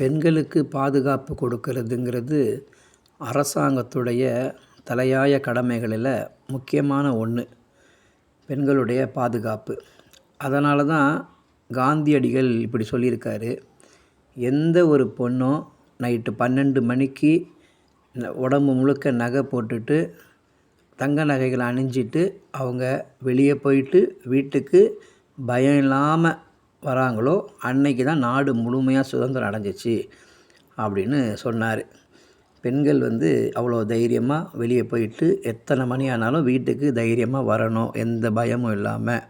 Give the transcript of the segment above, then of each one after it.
பெண்களுக்கு பாதுகாப்பு கொடுக்கறதுங்கிறது அரசாங்கத்துடைய தலையாய கடமைகளில் முக்கியமான ஒன்று பெண்களுடைய பாதுகாப்பு. அதனால தான் காந்தியடிகள் இப்படி சொல்லியிருக்காரு. எந்த ஒரு பொண்ணும் நைட்டு பன்னெண்டு மணிக்கு உடம்பு முழுக்க நகை போட்டுட்டு தங்க நகைகளை அணிஞ்சிட்டு அவங்க வெளியே போயிட்டு வீட்டுக்கு பயம் இல்லாமல் வராங்களோ அன்னைக்கு தான் நாடு முழுமையாக சுதந்திரம் அடைஞ்சிச்சு அப்படின்னு சொன்னார். பெண்கள் வந்து அவ்வளோ தைரியமாக வெளியே போயிட்டு எத்தனை மணி ஆனாலும் வீட்டுக்கு தைரியமாக வரணும் எந்த பயமும் இல்லாமல்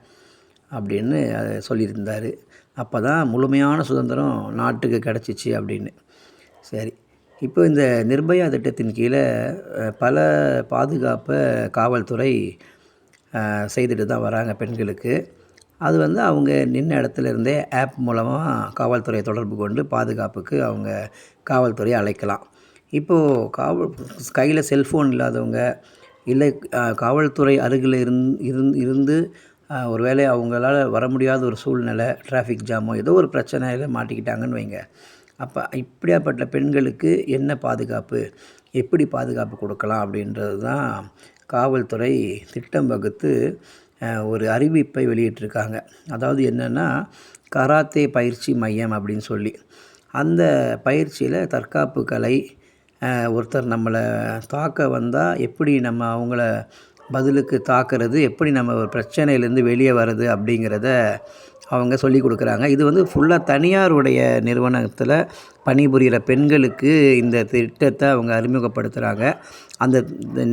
அப்படின்னு அதை சொல்லியிருந்தார். அப்போ தான் முழுமையான சுதந்திரம் நாட்டுக்கு கிடச்சிச்சு அப்படின்னு. சரி இப்போ இந்த நிர்பயா திட்டத்தின் கீழே பல பாதுகாப்பை காவல்துறை செய்துட்டு தான் வராங்க பெண்களுக்கு. அது வந்து அவங்க நின்ற இடத்துல இருந்தே ஆப் மூலமாக காவல்துறையை தொடர்பு கொண்டு பாதுகாப்புக்கு அவங்க காவல்துறையை அழைக்கலாம். இப்போது காவல் கையில் செல்ஃபோன் இல்லாதவங்க இல்லை காவல்துறை அருகில் இருந் இருந் இருந்து ஒரு வேளை அவங்களால வர முடியாத ஒரு சூழ்நிலை டிராஃபிக் ஜாமோ ஏதோ ஒரு பிரச்சனையில் மாட்டிக்கிட்டாங்கன்னு வைங்க. அப்போ இப்படியாப்பட்ட பெண்களுக்கு என்ன பாதுகாப்பு எப்படி பாதுகாப்பு கொடுக்கலாம் அப்படின்றது தான் காவல்துறை திட்டம் வகுத்து ஒரு அறிவிப்பை வெளியிட்டிருக்காங்க. அதாவது என்னென்னா கராத்தே பயிற்சி மையம் அப்படின்னு சொல்லி. அந்த பயிற்சியில் தற்காப்பு கலை ஒருத்தர் நம்மளை தாக்க வந்தால் எப்படி நம்ம அவங்கள பதிலுக்கு தாக்குறது எப்படி நம்ம ஒரு பிரச்சனையிலேருந்து வெளியே வர்றது அப்படிங்கிறத அவங்க சொல்லி கொடுக்குறாங்க. இது வந்து ஃபுல்லாக தனியாருடைய நிறுவனத்தில் பணிபுரிகிற பெண்களுக்கு இந்த திட்டத்தை அவங்க அறிமுகப்படுத்துகிறாங்க அந்த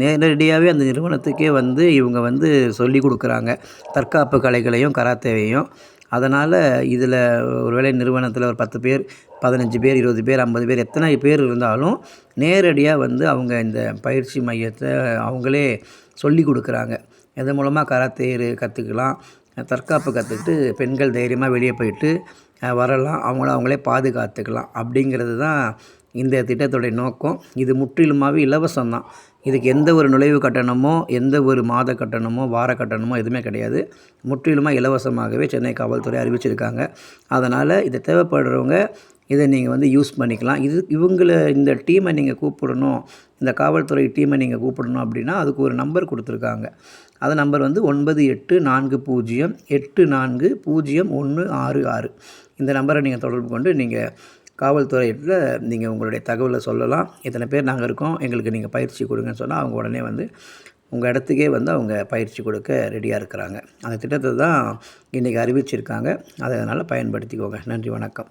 நேரடியாகவே அந்த நிறுவனத்துக்கே வந்து இவங்க வந்து சொல்லி கொடுக்குறாங்க. தற்காப்பு கலைகளையும் கராத்தேவையும். அதனால் இதில் ஒரு வேளை நிறுவனத்தில் ஒரு பத்து பேர் பதினஞ்சு பேர் இருபது பேர் ஐம்பது பேர் எத்தனை பேர் இருந்தாலும் நேரடியாக வந்து அவங்க இந்த பயிற்சி மையத்தை அவங்களே சொல்லி கொடுக்குறாங்க. இதன் மூலமாக கராத்தே கற்றுக்கலாம் தற்காப்பு கற்றுக்கிட்டு பெண்கள் தைரியமாக வெளியே போயிட்டு வரலாம் அவங்கள அவங்களே பாதுகாத்துக்கலாம் அப்படிங்கிறது தான் இந்த திட்டத்துடைய நோக்கம் இது முற்றிலுமாகவே இலவசம் தான் இதுக்கு எந்த ஒரு நுழைவு கட்டணமோ எந்த ஒரு மாத கட்டணமோ வார கட்டணமோ எதுவுமே கிடையாது. முற்றிலுமாக இலவசமாகவே சென்னை காவல்துறை அறிவிச்சிருக்காங்க. அதனால் இது தேவைப்படுறவங்க இதை நீங்கள் வந்து யூஸ் பண்ணிக்கலாம். இது இவங்களை இந்த டீமை நீங்கள் கூப்பிடணும் இந்த காவல்துறை டீமை நீங்கள் கூப்பிடணும் அப்படின்னா அதுக்கு ஒரு நம்பர் கொடுத்துருக்காங்க. அந்த நம்பர் வந்து ஒன்பது எட்டு நான்கு பூஜ்ஜியம் எட்டு நான்கு பூஜ்ஜியம் ஒன்று ஆறு ஆறு. இந்த நம்பரை நீங்கள் தொடர்பு கொண்டு நீங்கள் காவல்துறையில் நீங்கள் உங்களுடைய தகவலை சொல்லலாம். இத்தனை பேர் நாங்கள் இருக்கோம் எங்களுக்கு நீங்கள் பயிற்சி கொடுங்கன்னு சொன்னால் அவங்க உடனே வந்து உங்கள் இடத்துக்கே வந்து அவங்க பயிற்சி கொடுக்க ரெடியாக இருக்கிறாங்க. அந்த திட்டத்தை தான் இன்றைக்கி அறிவிச்சிருக்காங்க. அதை அதனால் பயன்படுத்திக்கோங்க. நன்றி வணக்கம்.